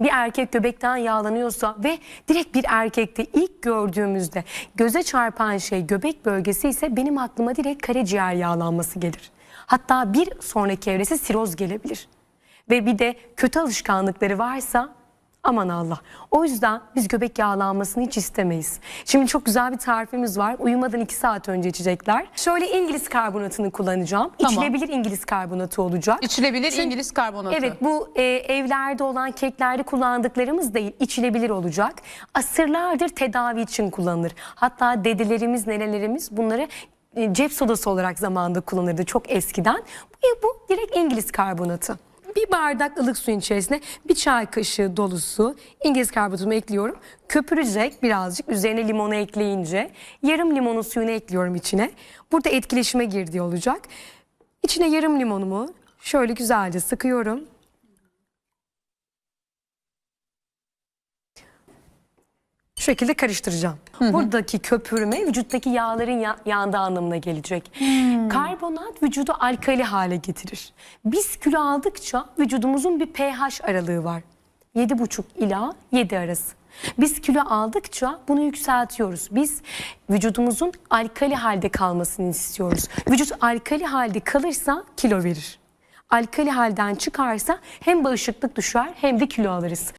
bir erkek göbekten yağlanıyorsa ve direkt bir erkekte ilk gördüğümüzde göze çarpan şey göbek bölgesi ise benim aklıma direkt karaciğer yağlanması gelir. Hatta bir sonraki evresi siroz gelebilir. Ve bir de kötü alışkanlıkları varsa aman Allah. O yüzden biz göbek yağlanmasını hiç istemeyiz. Şimdi çok güzel bir tarifimiz var. Uyumadan 2 saat önce içecekler. Şöyle İngiliz karbonatını kullanacağım. Tamam. İçilebilir İngiliz karbonatı olacak. İçilebilir Çünkü- İngiliz karbonatı. Evet bu e, evlerde olan keklerde kullandıklarımız değil içilebilir olacak. Asırlardır tedavi için kullanılır. Hatta dedelerimiz nenelerimiz bunları e, cep sodası olarak zamanında kullanırdı çok eskiden. Bu, bu direkt İngiliz karbonatı. Bir bardak ılık suyun içerisine bir çay kaşığı dolusu İngiliz karbonatımı ekliyorum. Köpürecek birazcık üzerine limonu ekleyince yarım limonun suyunu ekliyorum içine. Burada etkileşime girdiği olacak. İçine yarım limonumu şöyle güzelce sıkıyorum. Şekilde karıştıracağım. Buradaki köpürme vücuttaki yağların ya- yandığı anlamına gelecek. Karbonat vücudu alkali hale getirir. Biz kilo aldıkça vücudumuzun bir pH aralığı var. 7,5 ila 7 arası. Biz kilo aldıkça bunu yükseltiyoruz. Biz vücudumuzun alkali halde kalmasını istiyoruz. Vücut alkali halde kalırsa kilo verir. Alkali halden çıkarsa hem bağışıklık düşer hem de kilo alırız.